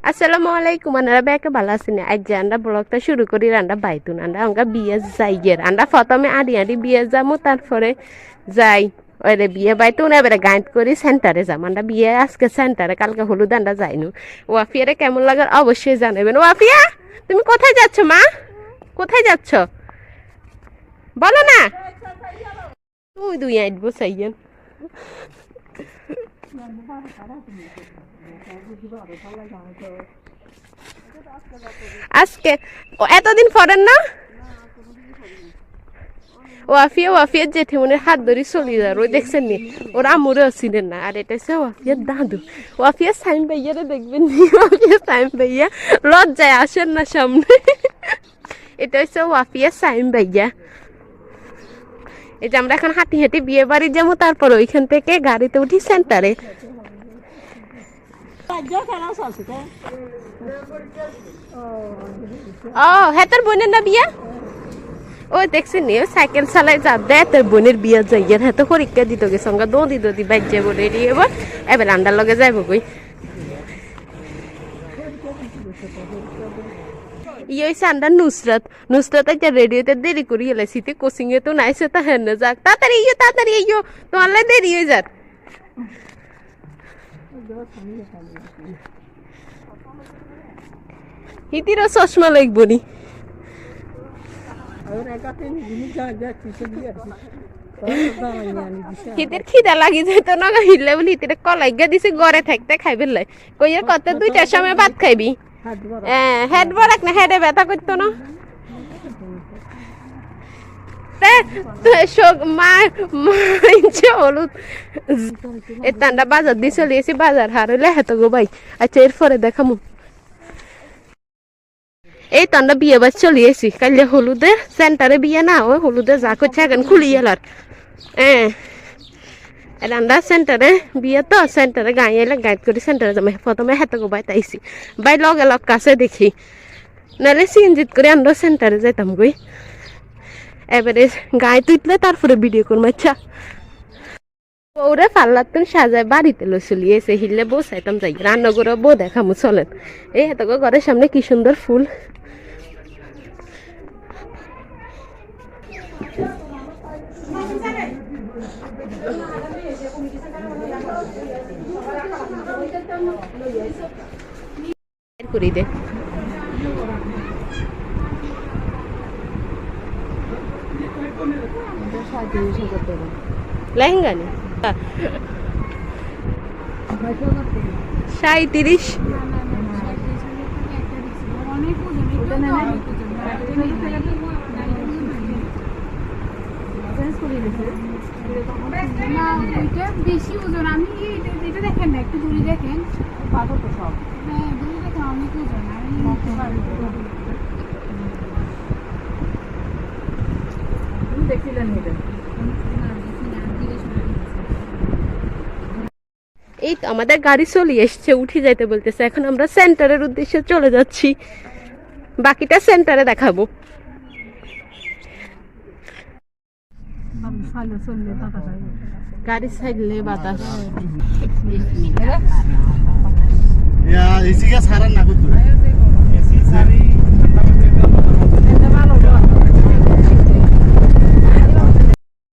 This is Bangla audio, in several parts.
আসসালামু আলাইকুম আনারা ব্যাকে ভালো আছেন আজ যে আমরা ব্লগটা শুরু করি আমরা বাইতুন আমরা আমরা বিয়ে যাইয়ের আমরা প্রথমে আড়ি আড়ি বিয়ে যাব তারপরে যাই ওরে বিয়ে বাইতুন এবারে গাইড করি সেন্টারে যাম আমরা বিয়ে আজকে সেন্টারে কালকে হলুদ আন্ডা যাইনু ওয়াফিয়ারে কেমন লাগে অবশ্যই জানাবেন ওয়াফিয়া তুমি কোথায় যাচ্ছ মা কোথায় যাচ্ছ বলো না তুই দুই আইট বসাইয়েন আজকে? এতদিন পরেন না? ওয়াফিয়া ওয়াফিয়ার জেঠিমনের হাত ধরে চলি যার ওই দেখছেন নি? ওর আমুরে ছিলেন না। আর এটা হচ্ছে ওয়াফিয়ার দাদু। ওয়াফিয়া সাইম ভাইয়ারে দেখবেন নি? ওয়াফিয়া সাইম ভাইয়া লজ্জায় আসেন না সামনে। এটা হচ্ছে ওয়াফিয়া সাইম ভাইয়া এই যে আমরা এখন হাঁটি হাঁটি বিয়ে বাড়ি যাব, তারপর ওইখান থেকে গাড়িতে উঠি সেন্টারে। ও হ্যাঁ তোর না বিয়া ও দেখছেন নি সাইকেল চালাই যা দেয় তোর বোনের বিয়া যাইয়ার হ্যাঁ তো পরীক্ষা দিত গে সঙ্গে দো দিত দি বাইক যাব রেডি এবার এবার আন্ডার লগে যাইব কই ইয়ে হইছে আন্ডার নুসরাত নুসরাত একটা রেডিওতে দেরি করি এলে সিতে কোচিং এ তো নাইছে তা হেন যাক তাড়াতাড়ি ইয়ে তাড়াতাড়ি ইয়ে তোমার দেরি হয়ে যাক হিতিরও চশমা লাগবো নি। হিতের খিদা লাগি যেত না হিলে বলি হিতের কলাই গা দিছে গড়ে থাকতে খাইবে লাই কইয়া কত দুইটার সময় ভাত খাইবি? হ্যাঁ হেড বরাক না হেডে ব্যথা করতো না? তে, তো শোক- মা মা ইচ্ছে হলুদ। এ তান্ডা বাজার দিয়ে চলে এসে বাজার হার হইলে হেতো গো ভাই। আচ্ছা এরপরে দেখামু। এই তো আমরা বিয়ে বাস চলে এসি। কাইলে হলুদের সেন্টারে বিয়ে না ওই হলুদে যা করছে এখন খুলি এলার হ্যাঁ রান্না সেন্টারে বিয়ে তো সেন্টারে গাই এলে গাইড করি সেন্টারে যাবে প্রথমে হেতে গো বাই তাইছি। বাই লগে লগ কাছে দেখি। নাহলে সিনজিত করে আমরা সেন্টারে যাইতাম গই এবারে গায়ে তুইতলে তারপরে ভিডিও করব আচ্ছা। ওরে পাল্লাতুন সাজায় বাড়িতে লো চলিয়েছে হিললে বসাইতাম যাই রান্না করে বউ দেখামু, চলেন। এই এত ঘরের সামনে কি সুন্দর ফুল। করি দে। লেহেঙ্গা নি সাঁত্রিশ বেশি এটা। এটা দেখেন না একটু দূরে দেখেন হ্যাঁ দূরে দেখেন অনেক ওজন আমি নিতে পারব এই তো আমাদের গাড়ি চলে এসছে উঠে যাইতে বলতেছে। এখন আমরা সেন্টারের উদ্দেশ্যে চলে যাচ্ছি। বাকিটা সেন্টারে দেখাবো। গাড়ি বাতাস.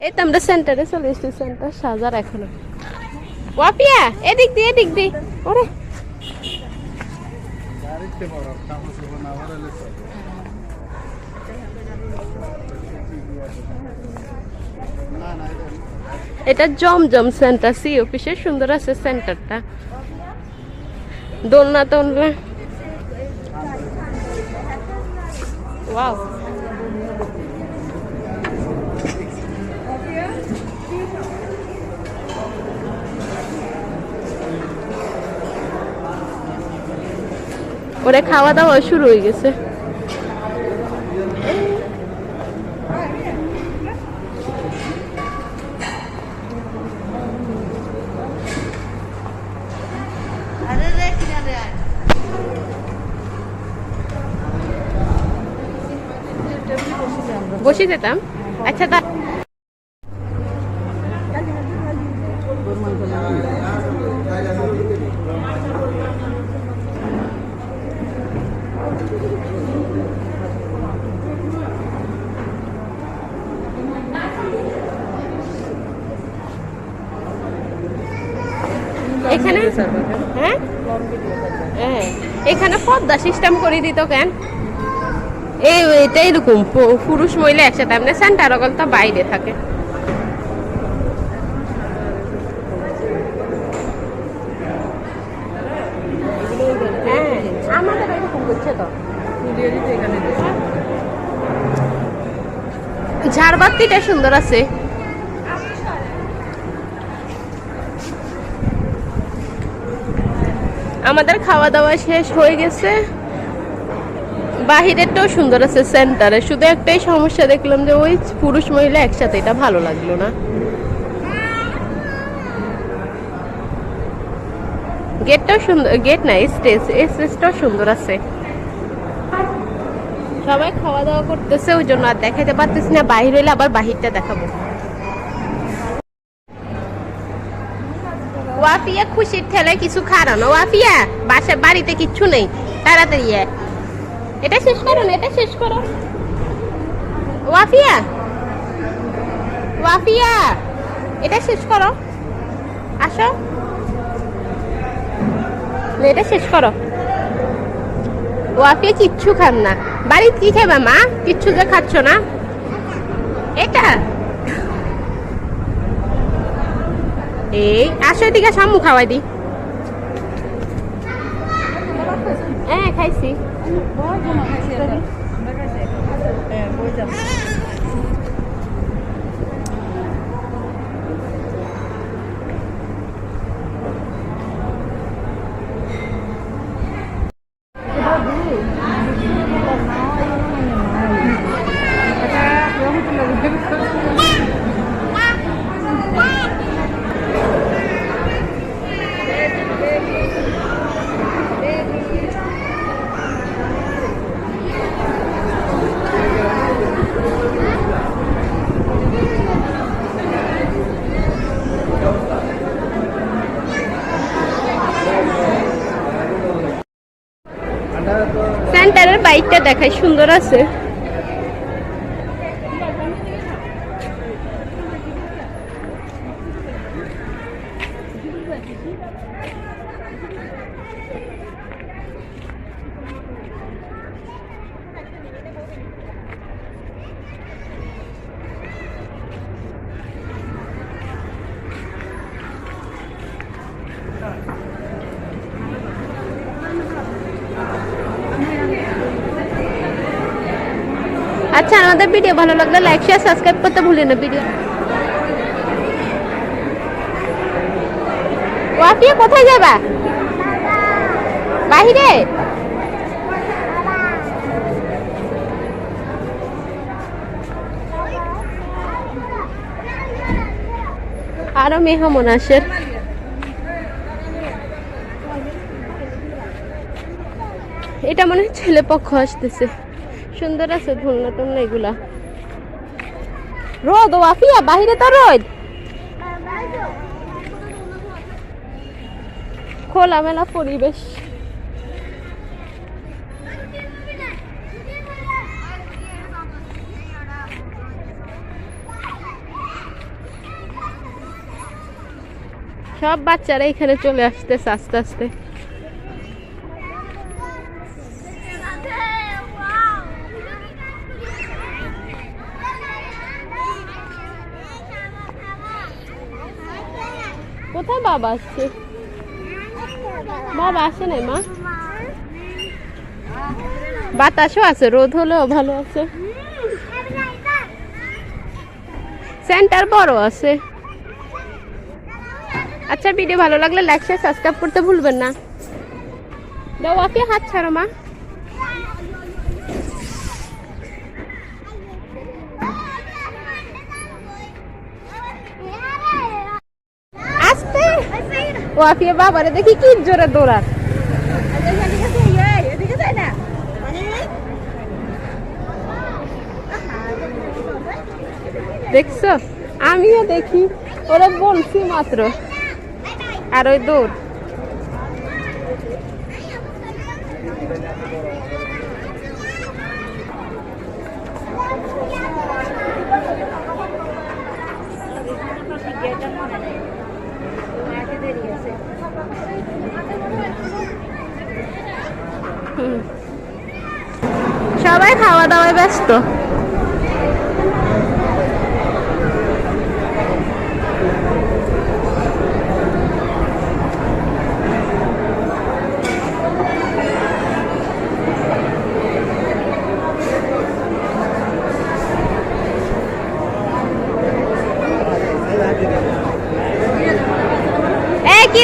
এই তো আমরা সেন্টারে চলে এসেছি সেন্টার সাজার এখনও। ওয়াপিয়া, এদিক দি এদিক দি ওরে। এটা জমজম সেন্টার সি অফিসের সুন্দর আছে সেন্টারটা দোলনা দোলনা ওয়াও ওরে খাওয়া দাওয়া শুরু হয়ে গেছে। বসে যেতাম। আচ্ছা তা এখানে? হ্যাঁ? হ্যাঁ? হ্যাঁ? এখানে পদ্মা সিস্টেম করে দিত কেন? এই এটা এরকম পুরুষ মহিলা একসাথে আপনার সেন্টার তো বাইরে থাকে। ঝাড়বাতিটা সুন্দর আছে। আমাদের খাওয়া দাওয়া শেষ হয়ে গেছে। বাহিরেরটাও সুন্দর আছে সেন্টারে শুধু একটাই সমস্যা দেখলাম যে ওই পুরুষ মহিলা একসাথে, এটা ভালো লাগল না। গেটটাও সুন্দর গেট না স্টেজ এই স্টেজটাও সুন্দর আছে। সবাই খাওয়া দাওয়া করতেছে, ওই জন্য আর দেখাতে পারতেছি না। বাহির হইলে আবার বাহিরটা দেখাবো। ওয়াফিয়া খুশির ঠেলে কিছু খারানো ওয়াফিয়া? বাসা বাড়িতে কিচ্ছু নেই। তাড়াতাড়ি। এটা শেষ করো না, এটা শেষ করো। ওয়াফিয়া? ওয়াফিয়া? এটা শেষ করো। আসো। এটা শেষ করো। ওয়াফিয়া কিচ্ছু খান না। বাড়িতে কি খাবে মা? কিচ্ছু যে খাচ্ছ না? এটা? এই, আসো এদিকে সামু খাওয়াই দি। হ্যাঁ খাইছি। সেন্টারের বাইকটা দেখায় সুন্দর আছে আচ্ছা আমাদের ভিডিও ভালো লাগলে লাইক শেয়ার সাবস্ক্রাইব করতে ভুলে না ভিডিও ওয়াফিয়া, কোথায় যাবা? বাহিরে? আরও মেহমান আসে। এটা মনে হয় ছেলে পক্ষ আসতেছে। সুন্দর আছে, ধুলনা টুলনা এগুলা। রোদ, ও বাহিরে তো রোদ। খোলা খোলামেলা পরিবেশ। সব বাচ্চারা এখানে চলে আসতেছে আস্তে আস্তে কোথায় বাবা আসছে। বাবা আসে নাই, মা? বাতাসও আছে, রোদ হলেও ভালো আছে। সেন্টার বড় আছে। আচ্ছা ভিডিও ভালো লাগলে লাইক শেয়ার সাবস্ক্রাইব করতে ভুলবেন না। দাও আপনি হাত ছাড়ো, মা আস্তে ও বাবারে দেখি কি জোরে দৌড়ার দেখছ? আমিও দেখি, ওরা বলছি মাত্র। আর ওই দৌড়। সবাই খাওয়া দাওয়ায় ব্যস্ত। কি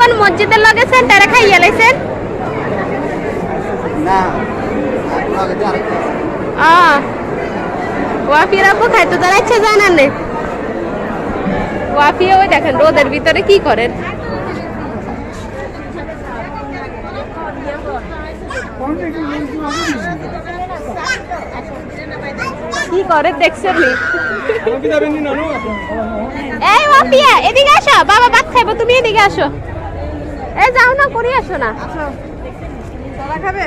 কোন মসজিদের লগে সেন্টারে খাইয়া লাইছেন? না আগে তো আরেকটা আছে। আ ওয়াফির আপু খাইতে দাঁড়াচ্ছে জানান নে। ওয়াফি ওই দেখেন রোদের ভিতরে কি করেন? কি করে দেখছেন এই ওয়াফিয়া এদিকে আসো। বাবা ভাত খাইবো তুমি এদিকে আসো। এই যাও না করে আসো না। খাবে?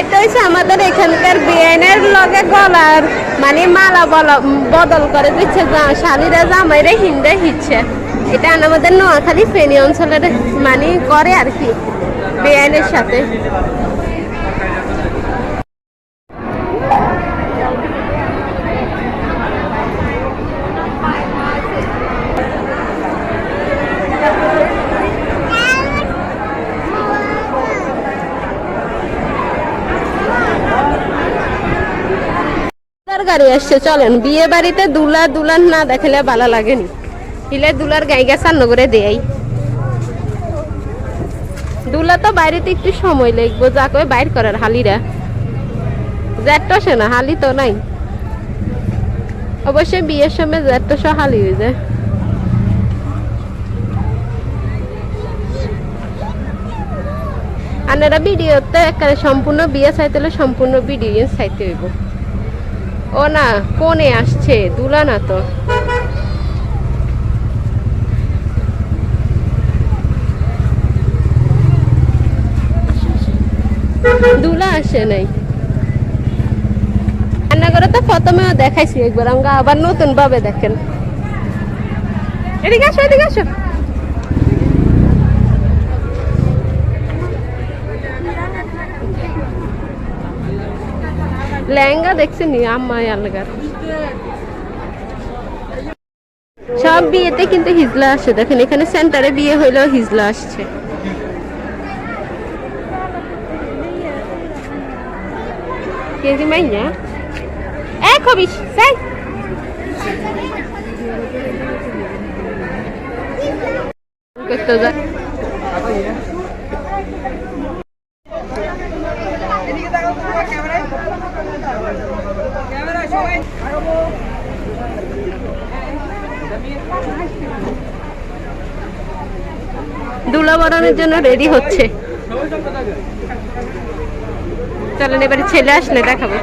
এটা হচ্ছে আমাদের এখানকার বিয়ানের লগে গলার মানে মালা বদল করে দিচ্ছে শালিরা জামাইরে হিন্দে হিচ্ছে। এটা আমাদের নোয়াখালী ফেনী অঞ্চলের মানে করে আর কি, বেআইনের সাথে। গাড়ি আসছে, চলেন। বিয়ে বাড়িতে দুলা দুলান না দেখালে ভালো লাগেনি। ইলে দুলার গাই গা সান্ন করে দেয় দুলা তো বাইরেতে একটু সময় লাগবো, যা কই বাইর করার হালিরা। জ্যাটটা সে না, হালি তো নাই। অবশ্যই বিয়ের সময় জ্যাটটা সহ হালি হয়ে যায়। আপনারা ভিডিওতে সম্পূর্ণ বিয়ে চাইতে হলে সম্পূর্ণ ভিডিও চাইতে হইব। ও না, কোনে আসছে? দুলা না তো। দুলা আসে নাই। রান্না করে তো প্রথমেও দেখাইছি একবার আমরা আবার নতুন ভাবে দেখেন। এদিকে আসো এদিকে আসো। লেহেঙ্গা দেখছি নি? আম্মাই আলগার সব বিয়েতে কিন্তু হিজলা আসে। দেখেন, এখানে সেন্টারে বিয়ে হইলেও হিজলা আসছে। কে কি মাইয়া? এ খবিস সাই করতে যা। দুলা বানানোর জন্য রেডি হচ্ছে। চলেন এবারে ছেলে আসলে দেখাবো।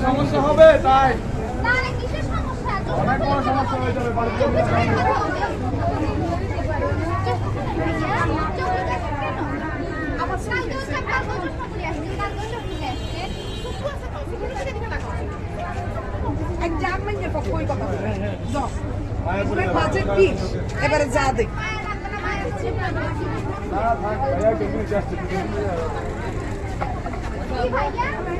সমস্যা হবে তাই তাহলে কিসের সমস্যা অনেক বড় সমস্যা হয়ে যাবে এবারে। যা দেখ ভাইয়া?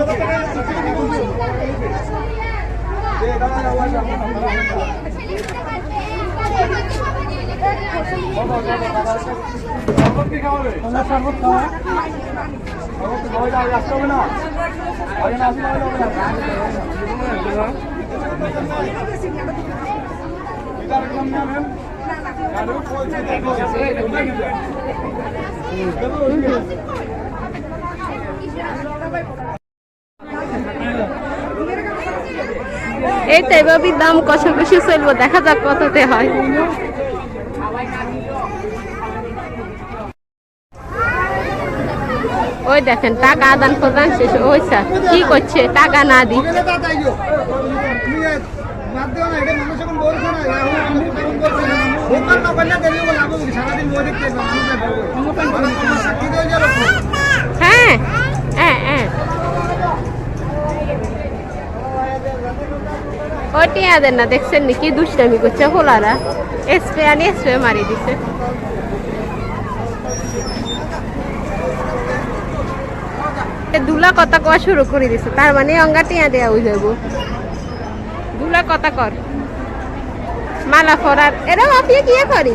টাকা আসেন না টাকা আসেন টাকা আসেন এই দাদা যাও আসেন শরবত কি খাওয়াবে শরবত খাওয়া শরবত খাওয়া যাবে আসতে হবে না আগে না আসলে হবে না এটা একদম না ম্যাম গাড়ি পৌঁছে দেখো এই তো এভাবেই দাম কষাকষি চলবো দেখা যাক কততে হয় ওই দেখেন টাকা আদান প্রদান শেষ ওই স্যার কি করছে টাকা না দি হ্যাঁ হ্যাঁ হ্যাঁ ও টিয়া দেন না, দেখছেন নি কি দুষ্টামি করছে হোলারা। স্প্রে আনি স্প্রে মারি দিছে। দুলা কথা কওয়া শুরু করে দিছে, তার মানে অঙ্গা টিয়া দেয়া হয়ে যাব দুলা কথা কর। মালা ফরার। এরম আপনি কি করি।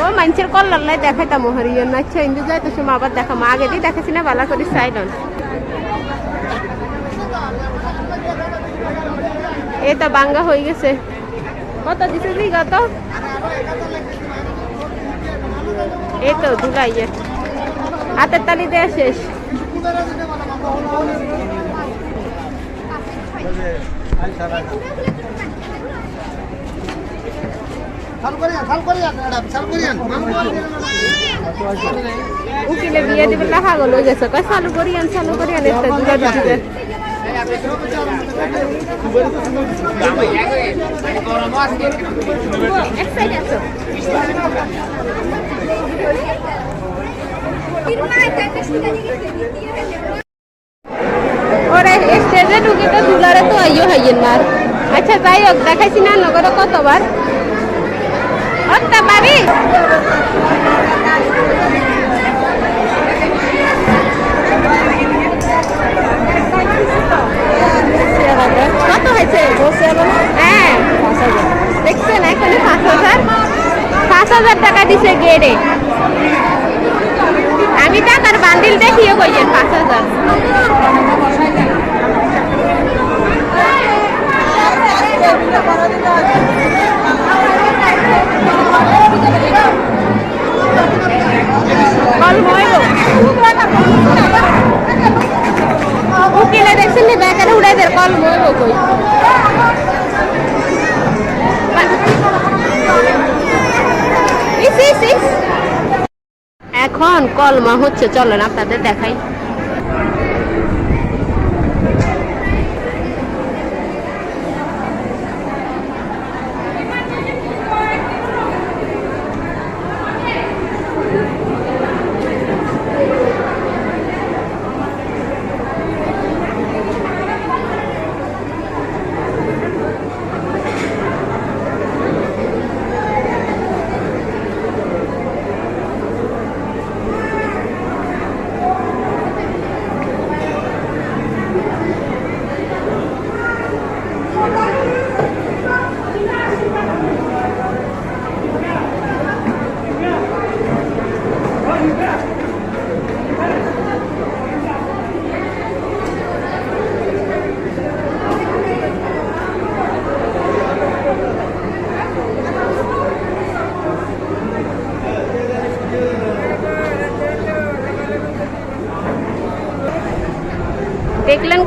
ও মানুষের কল্যাণ লাই দেখাইতাম হরিয় না আচ্ছা ইন্দু যাই তো সময় আবার দেখাম আগে দিয়ে দেখাছি না, বালা করি সাইলন। তো বাঙ্গা হয়ে গেছে। কত দিছে দি কত? এই তো দুলাইয়ে হাতের তালি দেয়া শেষ। উকিলে বিয়ে দিবে লেখা গেল গেছে। কয় চালু করি আন চালু করি আন একটা ওরে স্টেজে ঢুকে তো দুলারে তো আইও হাইয়েন না আর। আচ্ছা যাই হোক দেখাইছি না নগরে কতবার অত্তা পারি কত হয়েছে? হ্যাঁ। দেখছেন, এখানে পাঁচ হাজার পাঁচ হাজার টাকা দিছে গেড়ে আমি টাকার বান্ডিল দেখিয়ে কইছেন পাঁচ হাজার কলম হইব উকিলে দেখছেন নি বেকারে উড়াই দের কলম হইব কই ইস ইস ইস এখন কলমা হচ্ছে চলেন আপনাদের দেখাই।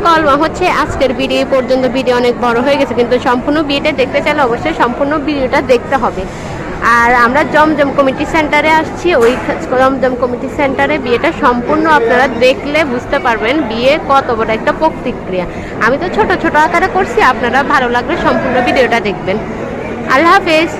কলমা হচ্ছে আজকের ভিডিও পর্যন্ত ভিডিও অনেক বড় হয়ে গেছে, কিন্তু সম্পূর্ণ বিয়েটা দেখতে চাইলে অবশ্যই সম্পূর্ণ ভিডিওটা দেখতে হবে। আর আমরা জমজম কমিটি সেন্টারে আসছি, ওই জমজম কমিটি সেন্টারে বিয়েটা সম্পূর্ণ আপনারা দেখলে বুঝতে পারবেন বিয়ে কত বড় একটা প্রতিক্রিয়া। আমি তো ছোট ছোট আকারে করছি, আপনারা ভালো লাগলে সম্পূর্ণ ভিডিওটা দেখবেন। আল্লাহ হাফেজ।